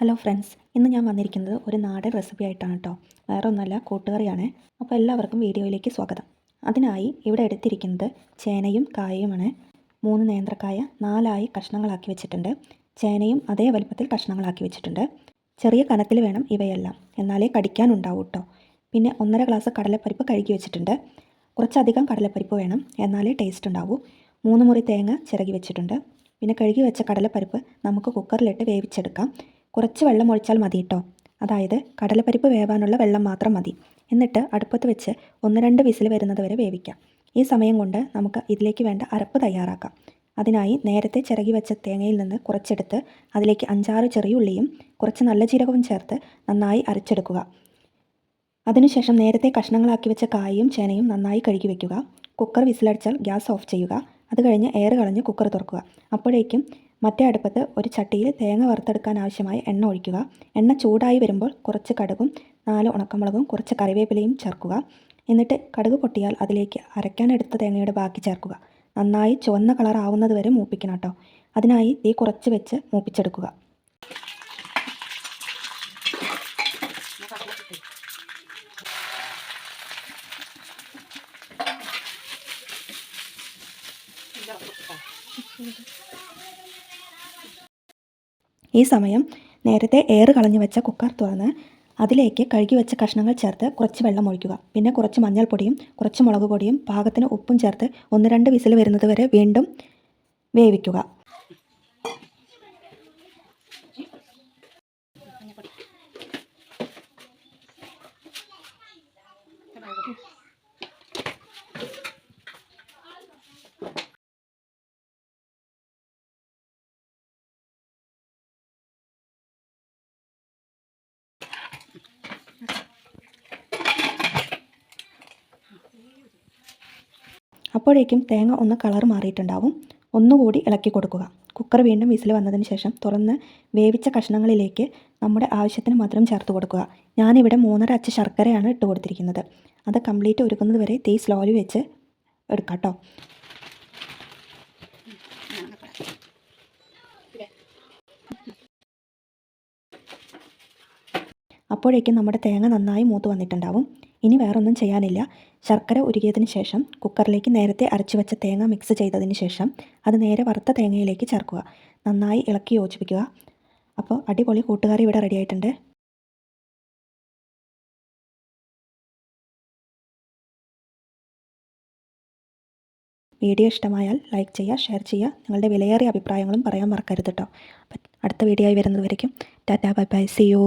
Hello friends ഇന്ന് ഞാൻ വന്നിരിക്കുന്നത് ഒരു നാടൻ റെസിപ്പി ആയിട്ടാണ് കേട്ടോ വേറെ ഒന്നുമല്ല കൂട്ടുകറിയാണ്. അപ്പോൾ എല്ലാവർക്കും വീഡിയോയിലേക്ക് സ്വാഗതം. അതിനായി ഇവിടെ എടുത്തിരിക്കുന്നത് ചേനയും കായയുമാണ്. മൂന്ന് നേന്ത്രക്കായ നാലായി കഷ്ണങ്ങളാക്കി വെച്ചിട്ടുണ്ട്. ചേനയും അതേ വലുപ്പത്തിൽ കഷ്ണങ്ങളാക്കി വെച്ചിട്ടുണ്ട്. ചെറിയ കനത്തിൽ വേണം ഇവയെല്ലാം. എന്നാലേ കടിക്കാനുണ്ടാവൂ കേട്ടോ പിന്നെ ഒന്നര ഗ്ലാസ് കടലപ്പരിപ്പ് കഴുകി വെച്ചിട്ടുണ്ട്. കുറച്ചധികം കടലപ്പരിപ്പ് വേണം എന്നാലേ ടേസ്റ്റ് ഉണ്ടാവൂ. മൂന്ന് മുറി തേങ്ങ ചിരകി വെച്ചിട്ടുണ്ട്. പിന്നെ കഴുകി വെച്ച കടലപ്പരിപ്പ് നമുക്ക് കുക്കറിലിട്ട് വേവിച്ചെടുക്കാം. കുറച്ച് വെള്ളം ഒഴിച്ചാൽ മതി കേട്ടോ അതായത് കടലപ്പരിപ്പ് വേവാനുള്ള വെള്ളം മാത്രം മതി. എന്നിട്ട് അടുപ്പത്ത് വെച്ച് ഒന്ന് രണ്ട് വിസിൽ വരുന്നത് വരെ വേവിക്കാം. ഈ സമയം കൊണ്ട് നമുക്ക് ഇതിലേക്ക് വേണ്ട അരപ്പ് തയ്യാറാക്കാം. അതിനായി നേരത്തെ ചിറകി വെച്ച തേങ്ങയിൽ നിന്ന് കുറച്ചെടുത്ത് അതിലേക്ക് അഞ്ചാറ് ചെറിയ ഉള്ളിയും കുറച്ച് നല്ല ജീരകവും ചേർത്ത് നന്നായി അരച്ചെടുക്കുക. അതിനുശേഷം നേരത്തെ കഷ്ണങ്ങളാക്കി വെച്ച കായയും ചേനയും നന്നായി കഴുകി വയ്ക്കുക കുക്കർ വിസിലടിച്ചാൽ ഗ്യാസ് ഓഫ് ചെയ്യുക. അത് കഴിഞ്ഞ് എയർ കളഞ്ഞ് കുക്കർ തുറക്കുക. അപ്പോഴേക്കും മറ്റേ അടുപ്പത്ത് ഒരു ചട്ടിയിൽ തേങ്ങ വറുത്തെടുക്കാൻ ആവശ്യമായ എണ്ണ ഒഴിക്കുക. എണ്ണ ചൂടായി വരുമ്പോൾ കുറച്ച് കടുകും നാല് ഉണക്കമുളകും കുറച്ച് കറിവേപ്പിലയും ചേർക്കുക. എന്നിട്ട് കടുക് പൊട്ടിയാൽ അതിലേക്ക് അരയ്ക്കാനെടുത്ത തേങ്ങയുടെ ബാക്കി ചേർക്കുക. നന്നായി ചുവന്ന കളർ ആവുന്നത് വരെ മൂപ്പിക്കണം കേട്ടോ. അതിനായി തീ കുറച്ച് വെച്ച് മൂപ്പിച്ചെടുക്കുക. ഈ സമയം നേരത്തെ എയർ കളഞ്ഞു വെച്ച കുക്കർ തുറന്ന് അതിലേക്ക് കഴുകി വെച്ച കഷ്ണങ്ങൾ ചേർത്ത് കുറച്ച് വെള്ളം ഒഴിക്കുക. പിന്നെ കുറച്ച് മഞ്ഞൾപ്പൊടിയും കുറച്ച് മുളക് പൊടിയും പാകത്തിന് ഉപ്പും ചേർത്ത് ഒന്ന് രണ്ട് വിസിൽ വരുന്നത് വരെ വീണ്ടും വേവിക്കുക. അപ്പോഴേക്കും തേങ്ങ ഒന്ന് കളർ മാറിയിട്ടുണ്ടാവും. ഒന്നുകൂടി ഇളക്കി കൊടുക്കുക. കുക്കർ വീണ്ടും വിസിൽ വന്നതിന് ശേഷം തുറന്ന് വേവിച്ച കഷ്ണങ്ങളിലേക്ക് നമ്മുടെ ആവശ്യത്തിന് മധുരം ചേർത്ത് കൊടുക്കുക. ഞാനിവിടെ മൂന്നര അച്ച് ശർക്കരയാണ് ഇട്ട് കൊടുത്തിരിക്കുന്നത്. അത് കംപ്ലീറ്റ് ഒരുക്കുന്നത് വരെ തീ സ്ലോയിൽ വെച്ച് എടുക്കാം കേട്ടോ അപ്പോഴേക്കും നമ്മുടെ തേങ്ങ നന്നായി മൂത്ത് വന്നിട്ടുണ്ടാവും. ഇനി വേറൊന്നും ചെയ്യാനില്ല. ശർക്കര ഉരുകിയതിന് ശേഷം കുക്കറിലേക്ക് നേരത്തെ അരച്ചു വെച്ച തേങ്ങ മിക്സ് ചെയ്തതിന് ശേഷം അത് നേരെ വറുത്ത തേങ്ങയിലേക്ക് ചേർക്കുക. നന്നായി ഇളക്കി യോജിപ്പിക്കുക. അപ്പോൾ അടിപൊളി കൂട്ടുകറി ഇവിടെ റെഡി ആയിട്ടുണ്ട്. വീഡിയോ ഇഷ്ടമായാൽ ലൈക്ക് ചെയ്യുക ഷെയർ ചെയ്യുക. നിങ്ങളുടെ വിലയേറിയ അഭിപ്രായങ്ങളും പറയാൻ മറക്കരുത് കേട്ടോ അടുത്ത വീഡിയോ ആയി വരുന്നതുവരേക്കും. Tata bye bye see you